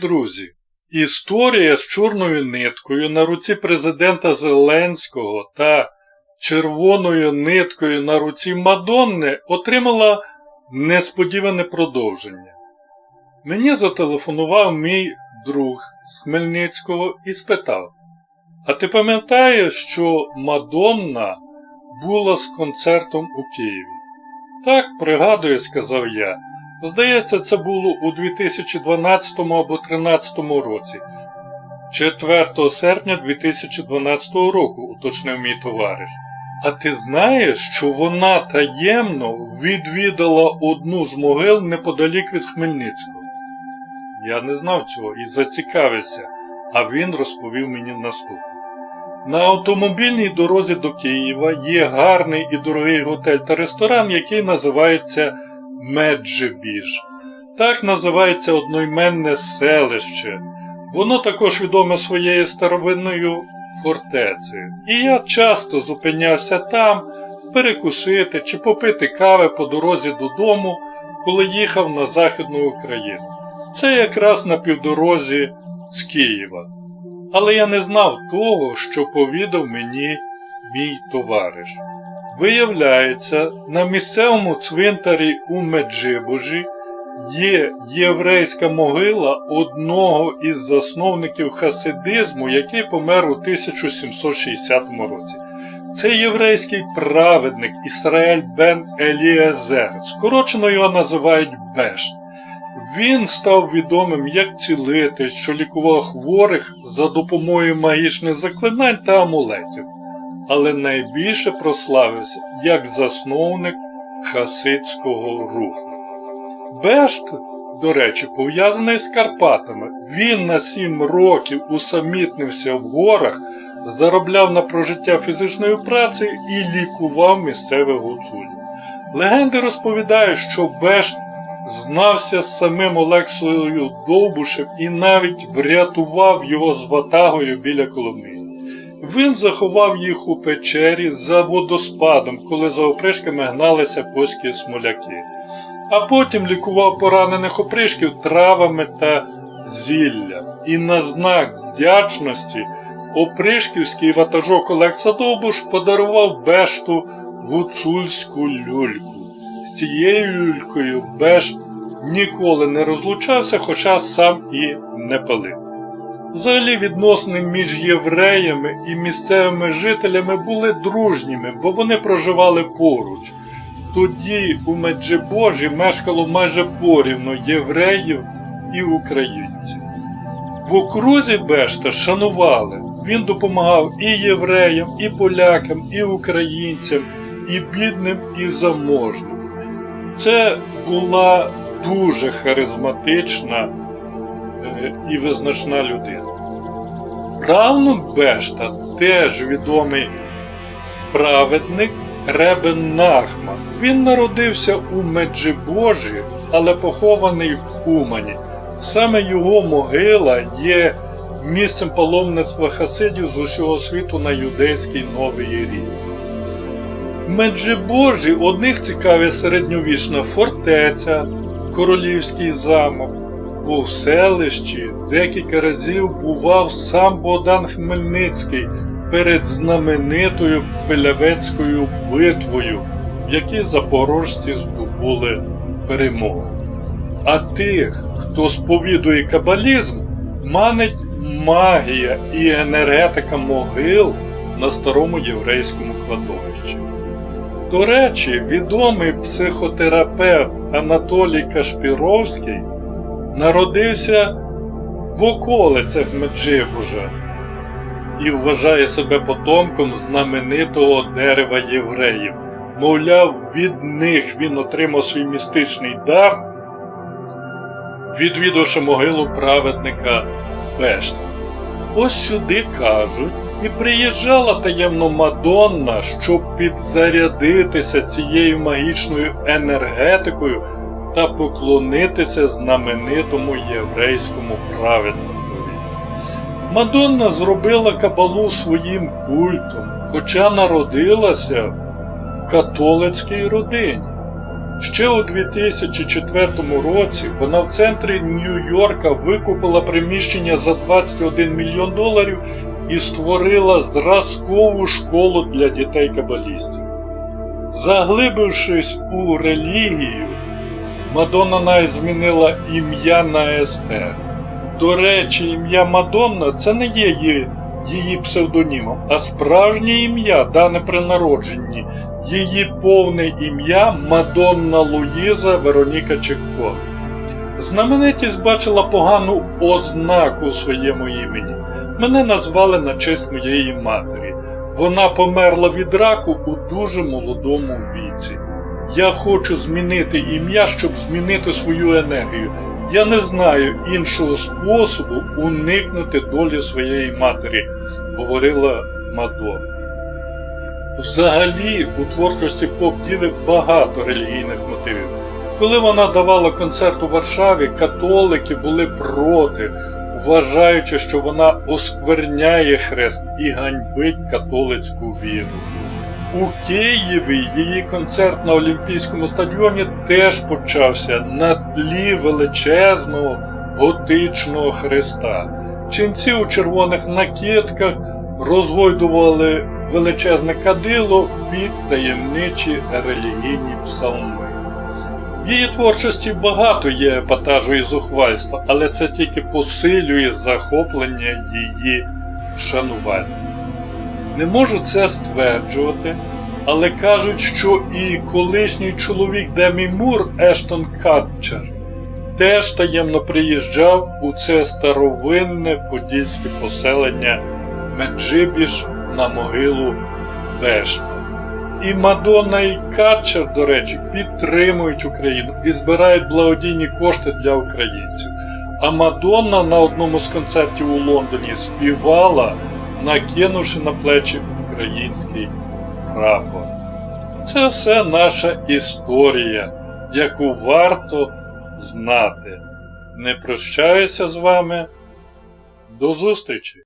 друзі, історія з чорною ниткою на руці президента Зеленського та червоною ниткою на руці Мадонни отримала несподіване продовження. Мені зателефонував мій друг з Хмельницького і спитав: А ти пам'ятаєш, що Мадонна була з концертом у Києві? Так, пригадую, сказав я. Здається, це було у 2012 або 2013 році. 4 серпня 2012 року, уточнив мій товариш. А ти знаєш, що вона таємно відвідала одну з могил неподалік від Хмельницького? Я не знав цього і зацікавився, а він розповів мені наступне. На автомобільній дорозі до Києва є гарний і дорогий готель та ресторан, який називається Меджибіж. Так називається одноіменне селище. Воно також відоме своєю старовинною фортецею. І я часто зупинявся там перекусити чи попити кави по дорозі додому, коли їхав на Західну Україну. Це якраз на півдорозі з Києва. Але я не знав того, що повідав мені мій товариш. Виявляється, на місцевому цвинтарі у Меджибожі є єврейська могила одного із засновників хасидизму, який помер у 1760 році. Це єврейський праведник Ісраїль Бен Еліезер, скорочено його називають Беш. Він став відомим як цілитель, що лікував хворих за допомогою магічних заклинань та амулетів, але найбільше прославився як засновник хасидського руху. Бешт, до речі, пов'язаний з Карпатами. Він на сім років усамітнився в горах, заробляв на прожиття фізичною працею і лікував місцевих гуцулів. Легенди розповідають, що Бешт знався з самим Олексою Довбушем і навіть врятував його з ватагою біля Коломиї. Він заховав їх у печері за водоспадом, коли за опришками гналися польські смоляки, а потім лікував поранених опришків травами та зіллям. І на знак вдячності опришківський ватажок Олекса Довбуш подарував бешту гуцульську люльку. З цією люлькою Беш ніколи не розлучався, хоча сам і не палив. Взагалі відносини між євреями і місцевими жителями були дружніми, бо вони проживали поруч. Тоді у Меджибожі мешкало майже порівно євреїв і українців. В окрузі Бешта шанували, він допомагав і євреям, і полякам, і українцям, і бідним, і заможним. Це була дуже харизматична і визначна людина. Правнук Бешта теж відомий праведник Ребен Нахман. Він народився у Меджибожі, але похований в Умані. Саме його могила є місцем паломництва хасидів з усього світу на юдейський новий рік. Меджибожі одних цікаві середньовічна фортеця, королівський замок. У селищі декілька разів бував сам Богдан Хмельницький перед знаменитою Пилявецькою битвою, в якій запорожці здобули перемогу. А тих, хто сповідує кабалізм, манить магія і енергетика могил на старому єврейському кладовищі. До речі, відомий психотерапевт Анатолій Кашпіровський народився в околицях Меджибужа і вважає себе потомком знаменитого дерева євреїв. Мовляв, від них він отримав свій містичний дар, відвідавши могилу праведника Бешта. Ось сюди кажуть. І приїжджала таємно Мадонна, щоб підзарядитися цією магічною енергетикою та поклонитися знаменитому єврейському праведникові. Мадонна зробила кабалу своїм культом, хоча народилася в католицькій родині. Ще у 2004 році вона в центрі Нью-Йорка викупила приміщення за 21 мільйон доларів і створила зразкову школу для дітей-кабалістів. Заглибившись у релігію, Мадонна навіть змінила ім'я на Естер. До речі, ім'я Мадонна це не є її, її псевдонімом, а справжнє ім'я, дане при народженні. Її повне ім'я Мадонна Луїза Вероніка Чекко. Знаменитість бачила погану ознаку у своєму імені. Мене назвали на честь моєї матері. Вона померла від раку у дуже молодому віці. Я хочу змінити ім'я, щоб змінити свою енергію. Я не знаю іншого способу уникнути долі своєї матері, говорила Мадонна. Взагалі, у творчості поп діви багато релігійних мотивів. Коли вона давала концерт у Варшаві, католики були проти, вважаючи, що вона оскверняє хрест і ганьбить католицьку віру. У Києві її концерт на Олімпійському стадіоні теж почався на тлі величезного готичного хреста. Ченці у червоних накидках розгойдували величезне кадило під таємничі релігійні псалми. В її творчості багато є епатажу і зухвальства, але це тільки посилює захоплення її шанувальників. Не можу це стверджувати, але кажуть, що і колишній чоловік Демі Мур Ештон Катчер теж таємно приїжджав у це старовинне подільське поселення Меджибіж на могилу Бешта. І Мадонна і Катчер, до речі, підтримують Україну і збирають благодійні кошти для українців. А Мадонна на одному з концертів у Лондоні співала, накинувши на плечі український прапор. Це все наша історія, яку варто знати. Не прощаюся з вами. До зустрічі!